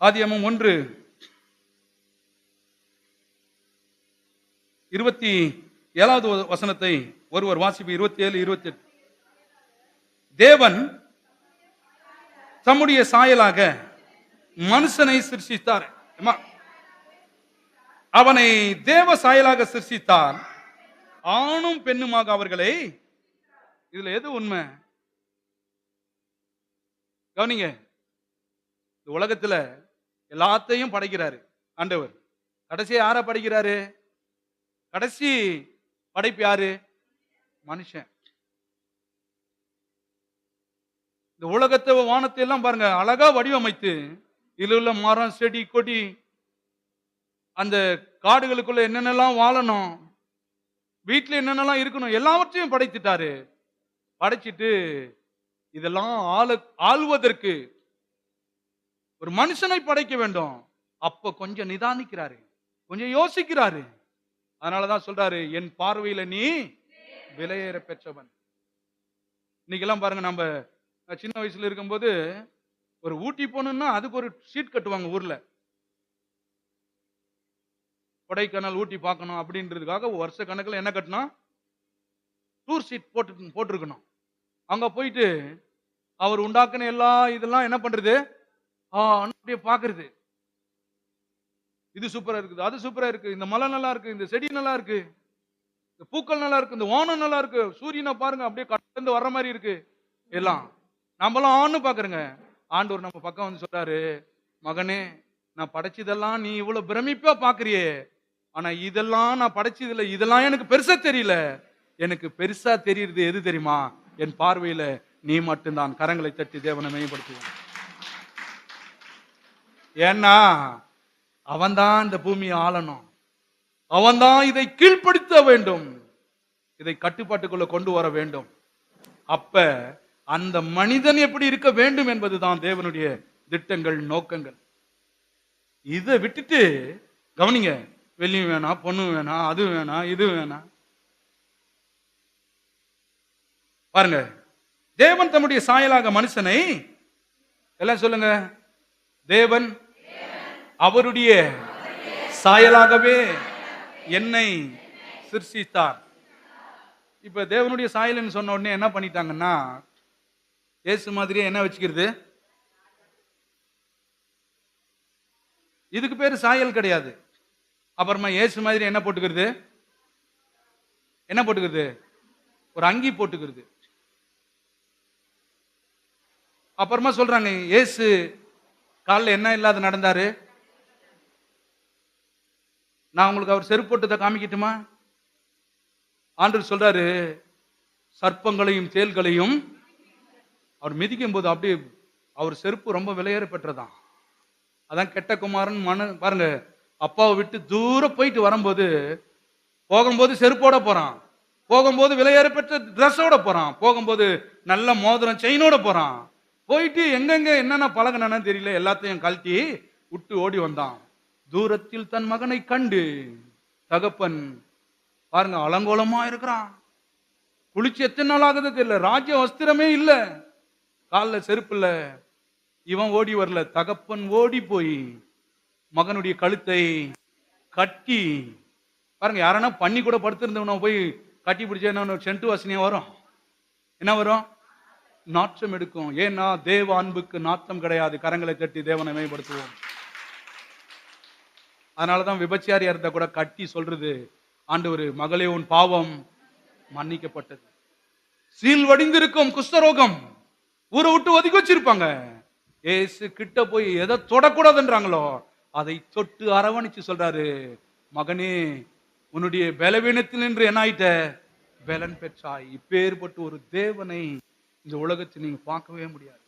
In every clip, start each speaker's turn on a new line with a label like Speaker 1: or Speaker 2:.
Speaker 1: ஆதியமும் ஒன்று. இருபத்தி ஏழாவது வசனத்தை ஒருவர் வாசிப்பு இருபத்தி ஏழு இருபத்தி எட்டு தேவன் தம்முடைய சாயலாக மனுஷனை சிருஷ்டித்தார். அம்மா. அவனை தேவ சாயலாக சிருஷ்டித்தார். ஆணும் பெண்ணுமாக அவர்களை இதுல எது உண்மை? கவனிங்க இந்த உலகத்துல எல்லாத்தையும் படைக்கிறாரு. ஆண்டவர். கடைசி யார படைக்கிறாரு? கடைசி படைப்பு யாரு? மனுஷன். இந்த உலகத்தை வானத்தை எல்லாம் பாருங்க அழகா வடிவமைத்து இதுல உள்ள மரம் செடி கொடி அந்த காடுகளுக்குள்ள என்னென்னலாம் வாழணும் வீட்டுல என்னென்னலாம் இருக்கணும் எல்லாவற்றையும் படைத்துட்டாரு. படைச்சிட்டு இதெல்லாம் ஆளு ஆள்வதற்கு ஒரு மனுஷனை படைக்க வேண்டும். அப்ப கொஞ்சம் நிதானிக்கிறாரு. கொஞ்சம் யோசிக்கிறாரு. அதனாலதான் சொல்றாரு என் பார்வையில நீ விலையேற பெற்றவன். இன்னைக்கெல்லாம் பாருங்க நம்ம சின்ன வயசுல இருக்கும்போது ஒரு ஊட்டி போகணும்னா அதுக்கு ஒரு சீட் கட்டுவாங்க ஊர்ல. கொடைக்கானல் ஊட்டி பார்க்கணும் அப்படின்றதுக்காக வருஷ கணக்கில் என்ன கட்டணும் டூர் சீட் போட்டு போட்டிருக்கணும். அங்க போயிட்டு அவர் உண்டாக்குன எல்லா இதெல்லாம் என்ன பண்றது? அப்படியே பாக்குறது. இது சூப்பரா இருக்குது அது சூப்பரா இருக்கு இந்த மலை நல்லா இருக்கு இந்த செடி நல்லா இருக்கு இந்த பூக்கள் நல்லா இருக்கு இந்த ஓனம் நல்லா இருக்கு சூரியனை பாருங்க அப்படியே கடந்து வர்ற மாதிரி இருக்கு. எல்லாம் நம்மளாம் ஆன்னு பாக்குறேங்க. ஆண்டவர் நம்ம பக்கம் வந்து சொல்றாரு மகனே நான் படைச்சதெல்லாம் நீ இவ்வளவு பிரமிப்பா பாக்குறியே. ஆனா இதெல்லாம் நான் படைச்சதில்ல இதெல்லாம் எனக்கு பெருசா தெரியல. எனக்கு பெருசா தெரியறது எது தெரியுமா? என் பார்வையில நீ மட்டும்தான். கரங்களை தட்டி தேவனை மேம்படுத்துவேன். ஏன்னா அவன்தான் இந்த பூமியை ஆளணும். அவன்தான் இதை கீழ்ப்படுத்த வேண்டும். இதை கட்டுப்பாட்டுக்குள்ள கொண்டு வர வேண்டும். அப்ப அந்த மனிதன் எப்படி இருக்க வேண்டும் என்பதுதான் தேவனுடைய திட்டங்கள் நோக்கங்கள். இதை விட்டுட்டு கவனிங்க வெள்ளியும் வேணாம் பொண்ணு வேணாம் அது வேணாம் இது வேணாம். பாருங்க தேவன் தம்முடைய சாயலாக மனுஷனை எல்லாம் சொல்லுங்க தேவன் அவருடைய சாயலாகவே என்னை சிருஷித்தார் இப்ப தேவனுடைய சாயல்னு சொன்ன உடனே என்ன பண்ணிட்டாங்கன்னா ஏசு மாதிரியே என்ன வச்சுக்கிறது? இதுக்கு பேர் சாயல் கிடையாது. அப்புறமா இயேசு மாதிரி என்ன போட்டுக்கிறது? என்ன போட்டுக்கிறது? ஒரு அங்கி போட்டுக்கிறது. அப்புறமா சொல்றாங்க இயேசு காலில் என்ன இல்லாத நடந்தாரு? நான் உங்களுக்கு அவர் செருப்பு காமிக்கட்டுமா? ஆண்டவர் சொல்றாரு சர்ப்பங்களையும் தேல்களையும் அவர் மிதிக்கும் போது அப்படியே அவர் செருப்பு ரொம்ப விலையேற பெற்றதான் அதான் கெட்ட குமாரன் மன பாருங்க அப்பாவை விட்டு தூரம் போயிட்டு வரும்போது போகும்போது செருப்போட போறான். போகும்போது விலையேற பெற்ற ட்ரெஸ்ஸோட போறான். போகும்போது நல்ல மோதிரம் செயினோட போறான். போயிட்டு எங்கெங்க என்னென்ன பழகினான்னு தெரியல எல்லாத்தையும் கழட்டி விட்டு ஓடி வந்தான். தூரத்தில் தன் மகனை கண்டு தகப்பன் பாருங்க அலங்கோலமா இருக்கிறான். குளிச்சு எத்தனை நாள் ஆகுது தெரியல. ராஜ்ய வஸ்திரமே இல்லை. காலில் செருப்பு இல்லை இவன் ஓடி வரல. தகப்பன் ஓடி போய் மகனுடைய கழுத்தை கட்டி பாருங்க யாரனா பண்ணி கூட படுத்திருந்தவன போய் கட்டி பிடிச்சா என்ன சென்ட்டு வாசனையா வரும்? என்ன வரும்? நாற்றம் எடுக்கும். ஏன்னா தேவ அன்புக்கு நாற்றம் கிடையாது. கரங்களை தட்டி தேவனை மேம்படுத்துவோம். அதனாலதான் விபச்சாரியா இருந்தா கூட கட்டி சொல்றது ஆண்டவர் மகளே உன் பாவம் மன்னிக்கப்பட்டது. சீல் வடிந்திருக்கும் குஷ்டரோகம் ஊரை விட்டு ஒதுக்கி வச்சிருப்பாங்க. ஏசு கிட்ட போய் எதை தொடக்கூடாதுன்றாங்களோ அதை தொட்டு அரவணைச்சு சொல்றாரு மகனே உன்னுடைய பலவீனத்தில் நின்று என்ன ஆயிட்ட? பலன் பெற்றாய். இப்பேற்பட்டு ஒரு தேவனை இந்த உலகத்தை நீங்க பார்க்கவே முடியாது.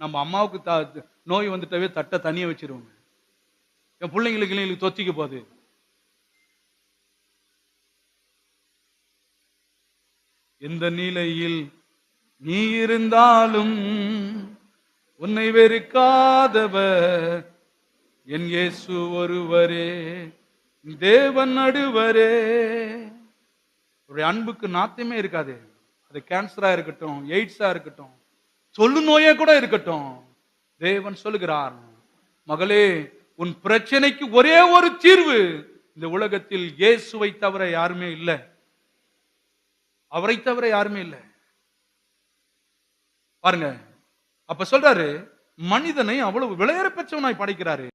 Speaker 1: நம்ம அம்மாவுக்கு த நோய் வந்துட்டவே தட்டை தனியாக வச்சிருவோங்க. என் பிள்ளைங்களுக்கு இல்லைங்களுக்கு தொத்திக்க போகுது. எந்த நிலையில் நீ இருந்தாலும் உன்னை வெறுக்காதவர். என் இயேசு ஒருவரே தேவன் நடுவரே. ஒரு அன்புக்கு நாத்தமே இருக்காது. அது கேன்சரா இருக்கட்டும் எய்ட்ஸா இருக்கட்டும் சொல்லு நோயே கூட இருக்கட்டும். தேவன் சொல்லுகிறார் மகளே உன் பிரச்சனைக்கு ஒரே ஒரு தீர்வு இந்த உலகத்தில் இயேசுவை தவிர யாருமே இல்லை. அவரை தவிர யாருமே இல்லை. பாருங்க அப்ப சொல்றாரு மனிதனை அவ்வளவு விளையாட பெற்றவனாய் படைக்கிறாரு.